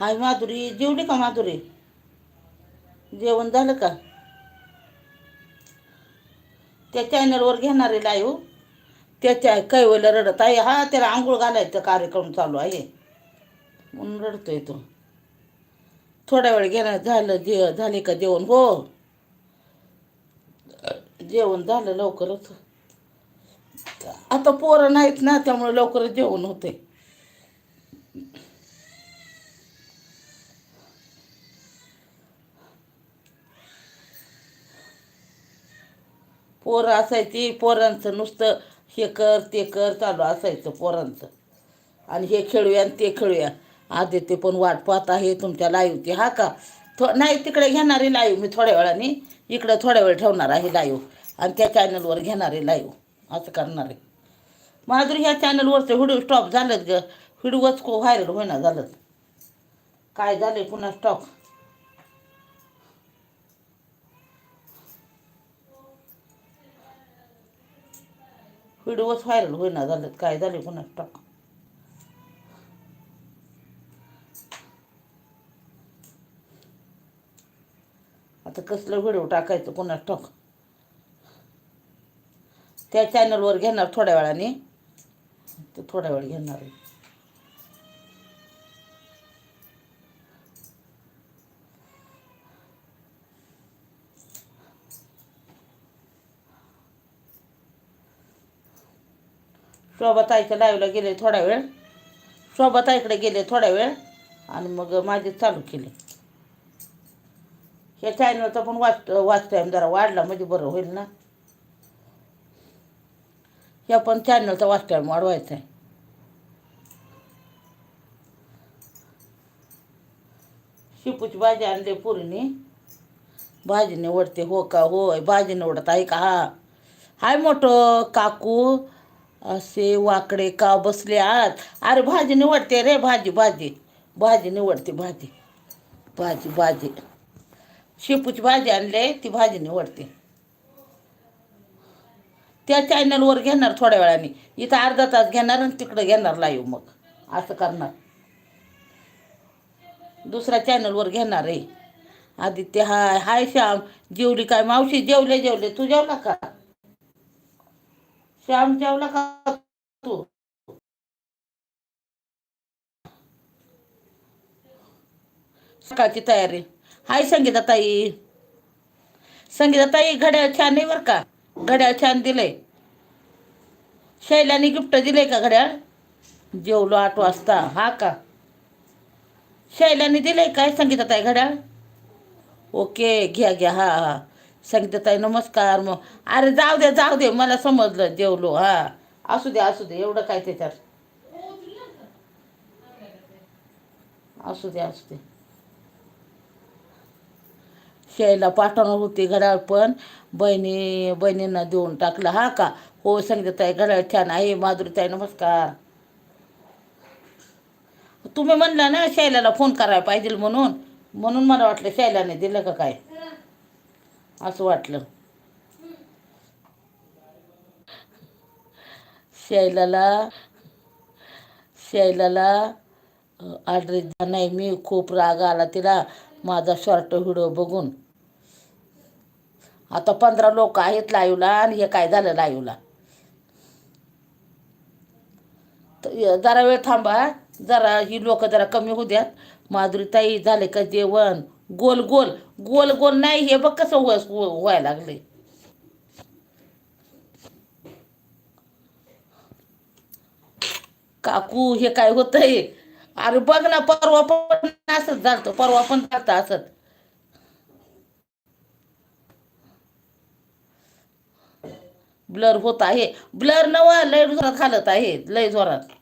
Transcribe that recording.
हाय माधुरी जेवली का माधुरी? जेवण झालं का? त्या चॅनलवर घेणारे लाईव्ह त्याच्या कैवलं रडत आहे. हा त्याला आंघोळ घालायचं कार्यक्रम चालू आहे. म्हणून रडतोय तो. थोड्या वेळ घेणार झालं जे झाले का जेवण? हो. जेवण झालं लवकरच. आता पोरं नाहीत ना त्यामुळे लवकरच जेवण होते पोरं असायची पोरांचं नुसतं हे कर ते कर चालू असायचं पोरांचं. आणि हे खेळूया आणि ते खेळूया. आदित्य पण वाट पाहत आहे तुमच्या लाईव्हची हा का? थो नाही तिकडे घेणारी लाईव्ह मी थोड्या वेळाने. इकडं थोड्या वेळ ठेवणार आहे लाईव्ह आणि त्या चॅनलवर घेणारे लाईव्ह असं करणार. आहे माधुरी ह्या चॅनलवरचं व्हिडिओ स्टॉप झालं ग. व्हिडिओच को व्हायरल होईना झालं काय झाले पुन्हा स्टॉप व्हिडिओच व्हायरल होईना झालं काय झाले पुन्हा टाक आता कसलं व्हिडिओ टाकायचं पुन्हा टाक त्या चॅनलवर घेणार थोड्या वेळाने. ते थोड्या वेळ घेणार. आहे शोभाताईच्या लाईव्हला गेले थोडा वेळ. शोभाताईकडे गेले थोडा वेळ आणि मग माझे चालू केले. हे चॅनलचा पण वाच वाच टाईम जरा वाढला म्हणजे बरं होईल ना. हे पण चॅनलचा वाच टाईम वाढवायचा आहे. शिपूची भाजी आणली पुरीने. भाजी निवडते हो का होय? भाजी निवडत आहे का? हाय मोठं काकू. असे वाकडे का बसले आत? अरे भाजी निवडते रे भाजी भाजी. भाजी निवडते भाजी. भाजी भाजी. शेपूची भाजी आणले ती भाजी निवडते. त्या चॅनलवर घेणार थोड्या वेळाने. इथं अर्धा तास घेणार आणि तिकडं घेणार लाईव्ह मग. असं करणार. दुसऱ्या चॅनलवर घेणार आहे. आदित्य हाय हाय श्याम. जेवली काय मावशी? जेवले जेवले. तू जेवला का? श्याम जेवला का तू सकाळची तयारी. हाय संगीता ताई. संगीता ताई घड्याळ छान आहे बरं का? घड्याळ छान दिलंय. शैलाने गिफ्ट दिले का घड्याळ? जेवलो आठ वाजता. हा का? शैलाने दिले काय संगीता ताई घड्याळ? ओके घ्या घ्या. हा हा. संगीता ताई नमस्कार मग अरे जाऊ दे जाऊ दे मला समजलं जेवलो हा. असू दे असू दे एवढं काय त्याच्यात? असू दे असू दे. शैला पाठवणार होती घड्याळ पण. बहिणी बहिणींना देऊन टाकलं हा का? हो संगीताई घड्याळ छान आहे. माधुरीताई नमस्कार. तुम्ही म्हणला ना शैलाला फोन करायला पाहिजे म्हणून. म्हणून मला वाटलं शैलाने दिलं का काय? असं वाटलं. शैलाला शैलाला ॲड्रेस नाही मी खूप राग आला तिला. माझा शॉर्ट व्हिडिओ बघून. आता पंधरा लोक आहेत लाईव्हला आणि हे काय झालं लाईव्हला? तर जरा वेळ थांबा जरा ही लोक जरा कमी होऊ द्यात. माधुरीताई झाले का जेवण? गोल गोल. गोल गोल नाही हे बघ कसं व्हायला लागले काकू हे काय होतंय? अरे बघ ना परवा पण असत झालतो परवा पण झालं असत ब्लर होत आहे. ब्लर नवा लय जोरात हालत आहे लय जोरात.